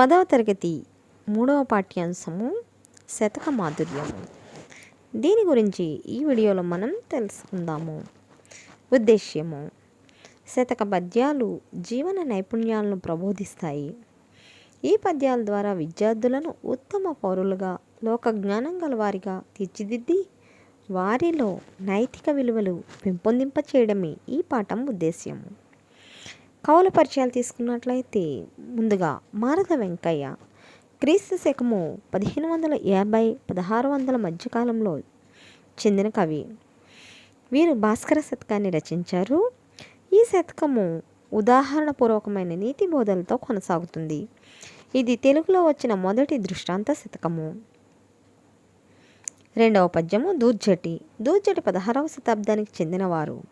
పదవ తరగతి మూడవ పాఠ్యాంశము శతక మాధుర్యము. దీని గురించి ఈ వీడియోలో మనం తెలుసుకుందాము. ఉద్దేశ్యము శతక పద్యాలు జీవన నైపుణ్యాలను ప్రబోధిస్తాయి. ఈ పద్యాల ద్వారా విద్యార్థులను ఉత్తమ పౌరులుగా లోక జ్ఞానం గలవారిగా తీర్చిదిద్ది వారిలో నైతిక విలువలు పెంపొందింప చేయడమే ఈ పాఠం ఉద్దేశ్యము. కౌల పరిచయాలు తీసుకున్నట్లయితే ముందుగా మారద వెంకయ్య క్రీస్తు శకము పదిహేను వందల యాభై పదహారు వందల మధ్యకాలంలో చెందిన కవి. వీరు భాస్కర శతకాన్ని రచించారు. ఈ శతకము ఉదాహరణపూర్వకమైన నీతి బోధలతో కొనసాగుతుంది. ఇది తెలుగులో వచ్చిన మొదటి దృష్టాంత శతకము. రెండవ పద్యము దూర్జటి. దూర్జటి పదహారవ శతాబ్దానికి చెందినవారు.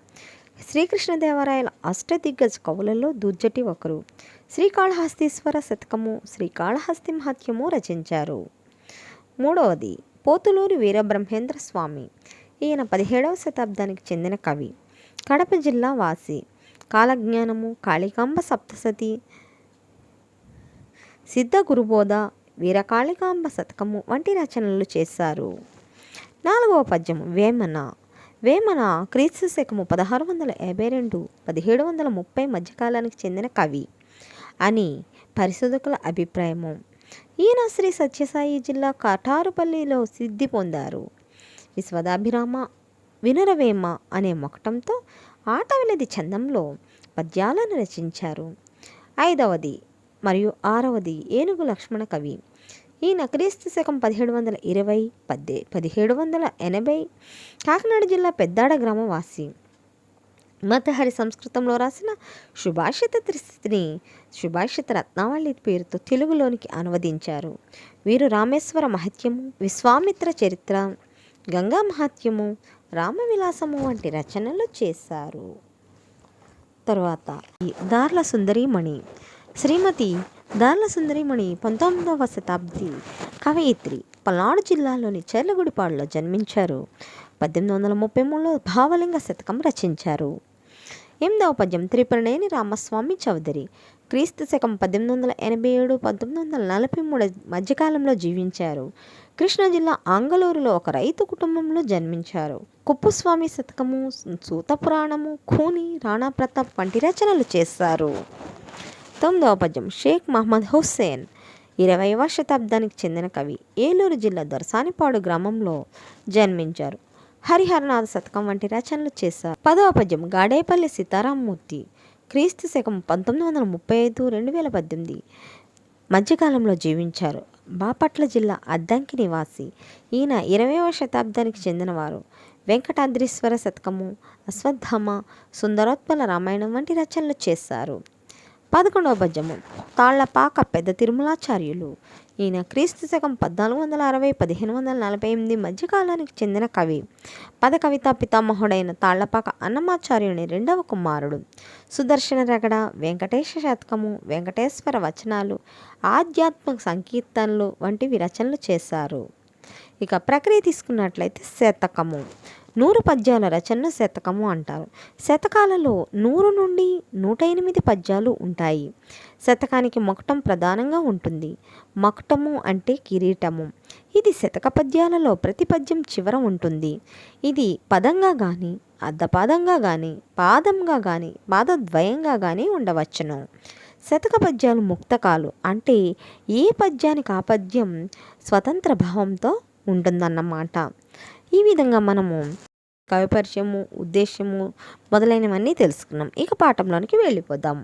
శ్రీకృష్ణదేవరాయల అష్టదిగ్గజ కవులలో దుర్జటి ఒకరు. శ్రీకాళహస్తీశ్వర శతకము శ్రీకాళహస్తి మహత్యము రచించారు. మూడవది పోతులూరి వీరబ్రహ్మేంద్ర స్వామి. ఈయన పదిహేడవ శతాబ్దానికి చెందిన కవి. కడప జిల్లా వాసి. కాలజ్ఞానము కాళికాంబ సప్తసతి సిద్ధ గురుబోధ వీరకాళికాంబ శతకము వంటి రచనలు చేశారు. నాలుగవ పద్యము వేమన. వేమన క్రీస్తు శకము పదహారు వందల యాభై రెండు పదిహేడు వందల ముప్పై మధ్యకాలానికి చెందిన కవి అని పరిశోధకుల అభిప్రాయము. ఈయన శ్రీ సత్యసాయి జిల్లా కటారుపల్లిలో సిద్ధి పొందారు. విశ్వదాభిరామ వినరవేమ అనే మొకటంతో ఆటవిలది చందంలో పద్యాలను రచించారు. ఐదవది మరియు ఆరవది ఏనుగు లక్ష్మణ కవి. ఈయన క్రీస్తు శకం పదిహేడు వందల ఇరవై పద్దె పదిహేడు వందల ఎనభై కాకినాడ జిల్లా పెద్దాడ గ్రామవాసి మతహరి సంస్కృతంలో రాసిన సుభాషిత త్రిస్థితిని సుభాషిత రత్నావళి పేరుతో తెలుగులోనికి అనువదించారు. వీరు రామేశ్వర మహత్యము విశ్వామిత్ర చరిత్ర గంగా మహత్యము రామవిలాసము వంటి రచనలు చేశారు. తరువాత దార్ల సుందరీమణి శ్రీమతి దార్ల సుందరిమణి పంతొమ్మిదవ శతాబ్ది కవయిత్రి పల్నాడు జిల్లాలోని చెర్లగుడిపాడులో జన్మించారు. పద్దెనిమిది వందల ముప్పై మూడులో భావలింగ శతకం రచించారు. ఎనిమిదవ పద్యం త్రిపురనేని రామస్వామి చౌదరి. క్రీస్తు శకం పద్దెనిమిది వందల ఎనభై ఏడు పంతొమ్మిది వందల నలభై మూడు మధ్యకాలంలో జీవించారు. కృష్ణా జిల్లా ఆంగలూరులో ఒక రైతు కుటుంబంలో జన్మించారు. కుప్పుస్వామి శతకము సూత పురాణము ఖూని రాణా ప్రతాప్ వంటి రచనలు చేశారు. తొమ్మిదవ పద్యం షేక్ మహమ్మద్ హుస్సేన్ ఇరవైవ శతాబ్దానికి చెందిన కవి ఏలూరు జిల్లా దొరసానిపాడు గ్రామంలో జన్మించారు. హరిహరనాథ శతకం వంటి రచనలు చేశారు. పదవ పద్యం గాడేపల్లి సీతారామమూర్తి క్రీస్తు శకం పంతొమ్మిది వందల ముప్పై ఐదు రెండు వేల పద్దెనిమిది మధ్యకాలంలో జీవించారు. బాపట్ల జిల్లా అద్దంకి నివాసి. ఈయన ఇరవైవ శతాబ్దానికి చెందినవారు. వెంకటాద్రీశ్వర శతకము అశ్వత్థామ సుందరోత్పల రామాయణం వంటి రచనలు చేశారు. పదకొండవ పద్యము తాళ్ళపాక పెద్ద తిరుమలాచార్యులు. ఈయన క్రీస్తు శకం పద్నాలుగు వందల అరవై పదిహేను వందల నలభై ఎనిమిది మధ్యకాలానికి చెందిన కవి. పద కవితా పితామహుడైన తాళ్ళపాక అన్నమాచార్యుని రెండవ కుమారుడు. సుదర్శన రగడ వెంకటేశ శతకము వెంకటేశ్వర వచనాలు ఆధ్యాత్మిక సంకీర్తనలు వంటివి రచనలు చేశారు. ఇక ప్రక్రియ తీసుకున్నట్లయితే శతకము. నూరు పద్యాల రచనను శతకము అంటారు. శతకాలలో నూరు నుండి నూట ఎనిమిది పద్యాలు ఉంటాయి. శతకానికి మకుటం ప్రధానంగా ఉంటుంది. మకుటము అంటే కిరీటము. ఇది శతక పద్యాలలో ప్రతి పద్యం చివర ఉంటుంది. ఇది పదంగా కానీ అర్ధపాదంగా కానీ పాదంగా కానీ పాదద్వయంగా కానీ ఉండవచ్చును. శతక పద్యాలు ముక్తకాలు అంటే ఏ పద్యానికి ఆ పద్యం స్వతంత్ర భావంతో ఉంటుందన్నమాట. ఈ విధంగా మనము కవి పరిచయము ఉద్దేశము మొదలైనవన్నీ తెలుసుకున్నాం. ఇక పాఠంలోనికి వెళ్ళిపోదాం.